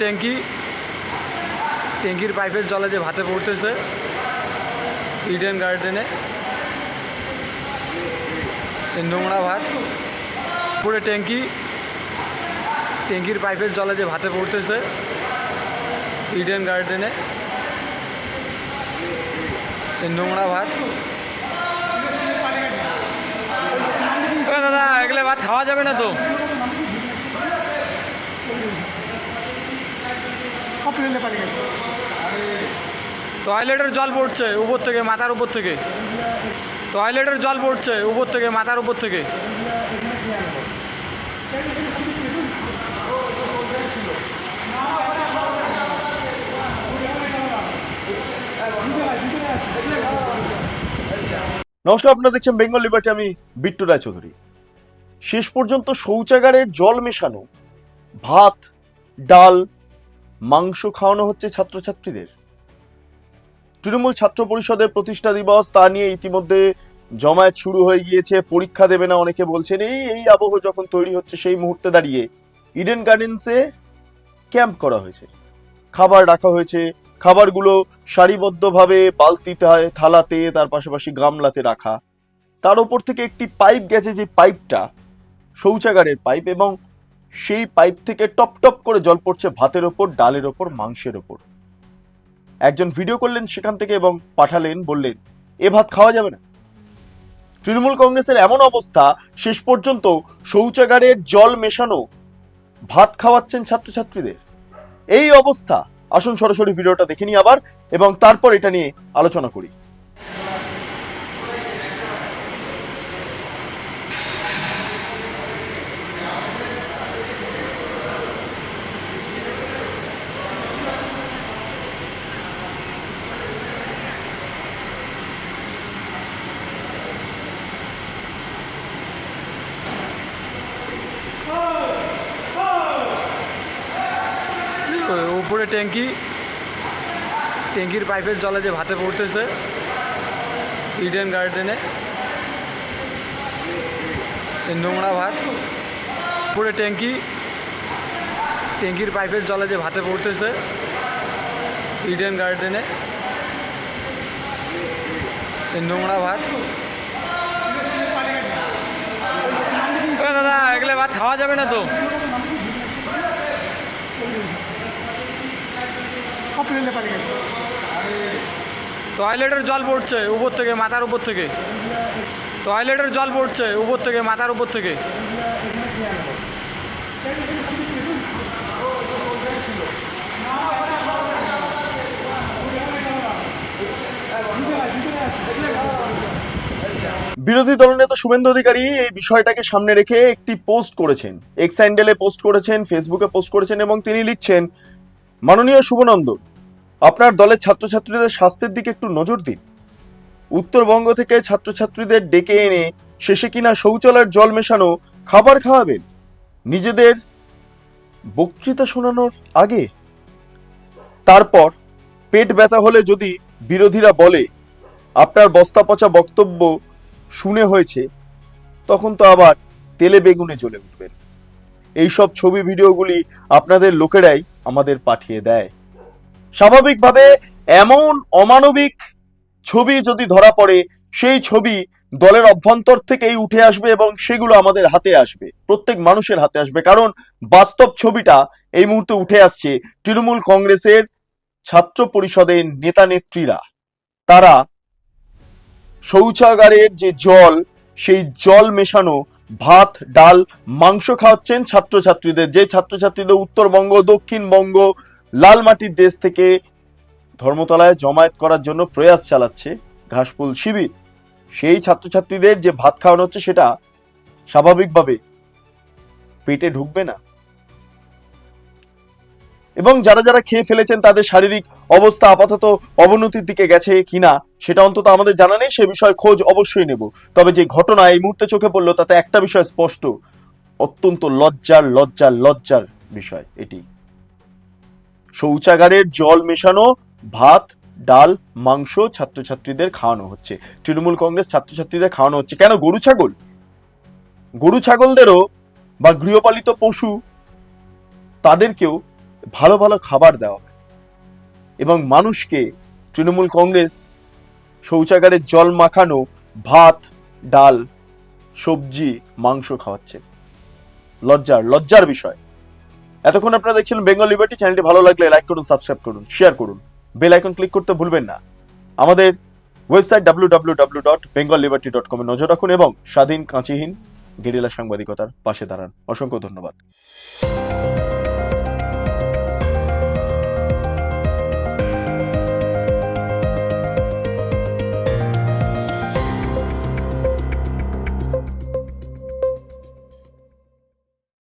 ট্যাঙ্কি, ট্যাঙ্কির পাইপের জলে যে ভাতে পড়তেছে ইডেন গার্ডেনে নোংরা ভাত পুরো ট্যাঙ্কি, ট্যাঙ্কির পাইপের জলে যে ভাতে পড়তেছে ইডেন গার্ডেনে নোংরা ভাত। দাদা, এগুলো ভাত খাওয়া যাবে না তো? টয়লেটের জল পড়ছে উপর থেকে মাথার উপর থেকে। টয়লেটের জল পড়ছে উপর থেকে মাথার উপর থেকে। নমস্কার আপনারা দেখছেন বেঙ্গল লিবার্টি আমি বিট্টু রায়চৌধুরী। শেষ পর্যন্ত শৌচাগারের জল মেশানো ভাত ডাল মাংস খাওয়ানো হচ্ছে ছাত্রছাত্রীদের। তৃণমূল ছাত্র পরিষদের প্রতিষ্ঠা দিবস, তা নিয়ে ইতিমধ্যে জমায়েত শুরু হয়ে গিয়েছে, পরীক্ষা দেবে না অনেকে বলছেন, এই এই আবহ যখন তৈরি হচ্ছে সেই মুহূর্তে দাঁড়িয়ে ইডেন গার্ডেন্সে ক্যাম্প করা হয়েছে। খাবার রাখা হয়েছে, খাবারগুলো সারিবদ্ধভাবে বালতিতে, থালাতে, তার পাশাপাশি গামলাতে রাখা। তার ওপর থেকে একটি পাইপ গেছে, যে পাইপটা শৌচাগারের পাইপ এবং সেই পাইপ থেকে টপ টপ করে জল পড়ছে ভাতের ওপর, ডালের ওপর, মাংসের ওপর। একজন ভিডিও করলেন সেখান থেকে এবং পাঠালেন, বললেন, এ ভাত খাওয়া যাবে না। তৃণমূল কংগ্রেসের এমন অবস্থা, শেষ পর্যন্ত শৌচাগারের জল মেশানো ভাত খাওয়াচ্ছেন ছাত্রছাত্রীদের। এই অবস্থা। আসুন সরাসরি ভিডিওটা দেখে নিই আবার এবং তারপর এটা নিয়ে আলোচনা করি। উপরে ট্যাঙ্কি, ট্যাঙ্কির পাইপের জলে যে ভাতে পড়তেছে, ইডেন গার্ডেনে। নোংরা ভাত, উপরে ট্যাঙ্কি, ট্যাঙ্কির পাইপের জলে যে ভাতে পড়তেছে, ইডেন গার্ডেনে। নোংরা ভাত। দাদা, এগুলো ভাত খাওয়া যাবে না তো? টয়লেটের জল পড়ছে উপর থেকে মাথার উপর থেকে। টয়লেটের জল পড়ছে উপর থেকে মাথার উপর থেকে। বিরোধী দলনেতা শুভেন্দু অধিকারী এই বিষয়টাকে সামনে রেখে একটি পোস্ট করেছেন। এক্স হ্যান্ডেলে পোস্ট করেছেন ফেসবুকে পোস্ট করেছেন এবং তিনি লিখছেন মাননীয় শুভনন্দন আপনার দলের ছাত্রছাত্রীদের স্বাস্থ্যের দিকে একটু নজর দিন। উত্তরবঙ্গ থেকে ছাত্রছাত্রীদের ডেকে এনে শেষে কিনা শৌচালয়ের জল মেশানো খাবার খাওয়াবেন। নিজেদের বক্তৃতা শোনানোর আগে। তারপর পেট ব্যথা হলে যদি বিরোধীরা বলে, আপনার বস্তা পচা বক্তব্য শুনে হয়েছে, তখন তো আবার তেলে বেগুনে জ্বলে উঠবেন। এইসব ছবি, ভিডিওগুলি আপনাদের লোকেরাই আমাদের পাঠিয়ে দেয়। স্বাভাবিকভাবে এমন অমানবিক ছবি যদি ধরা পড়ে, সেই ছবি দলের অভ্যন্তর থেকেই উঠে আসবে এবং সেগুলো আমাদের হাতে আসবে। প্রত্যেক মানুষের হাতে আসবে। কারণ বাস্তব ছবিটা এই মুহূর্তে উঠে আসছে তৃণমূল কংগ্রেসের ছাত্র পরিষদের নেতা নেত্রীরা। তারা শৌচাগারের যে জল, সেই জল মেশানো ভাত, ডাল, মাংস খাওয়াচ্ছেন ছাত্রছাত্রীদের। যে ছাত্রছাত্রীদের উত্তরবঙ্গ, দক্ষিণবঙ্গ লাল মাটির দেশ থেকে ধর্মতলায় জমায়েত করার জন্য প্রয়াস চালাচ্ছে ঘাসফুল শিবির। সেই ছাত্রছাত্রীদের যে ভাত খাওয়ানো হচ্ছে সেটা স্বাভাবিকভাবে পেটে ঢুকবে না। এবং যারা যারা খেয়ে ফেলেছেন তাদের শারীরিক অবস্থা আপাতত অবনতির দিকে গেছে কিনা সেটা অন্তত আমাদের জানা নেই, সে বিষয়ে খোঁজ অবশ্যই নেব। তবে যে ঘটনা এই মুহূর্তে চোখে পড়ল তাতে একটা বিষয় স্পষ্ট, অত্যন্ত লজ্জার লজ্জার লজ্জার বিষয় এটি। শৌচাগারের জল মেশানো, ভাত, ডাল, মাংস ছাত্রছাত্রীদের খাওয়ানো হচ্ছে। তৃণমূল কংগ্রেস ছাত্রছাত্রীদের খাওয়ানো হচ্ছে। কেন? গরু ছাগল। গরু ছাগলদেরও বা গৃহপালিত পশু, তাদেরকেও ভালো ভালো খাবার দেওয়া হয়। এবং মানুষকে তৃণমূল কংগ্রেস শৌচাগারের জল মাখানো, ভাত, ডাল, সবজি, মাংস খাওয়াচ্ছে। লজ্জার লজ্জার বিষয়। এতক্ষণ আপনারা দেখছিলেন বেঙ্গল লিবার্টি চ্যানেলটি ভালো লাগলে লাইক করুন সাবস্ক্রাইব করুন শেয়ার করুন। বেল আইকন ক্লিক করতে ভুলবেন না। আমাদের website W W W dot Bengal Liberty dot কমে নজর রাখুন এবং স্বাধীন কাঁচিহীন গেরিলা সাংবাদিকতার পাশে দাঁড়ান। অসংখ্য ধন্যবাদ।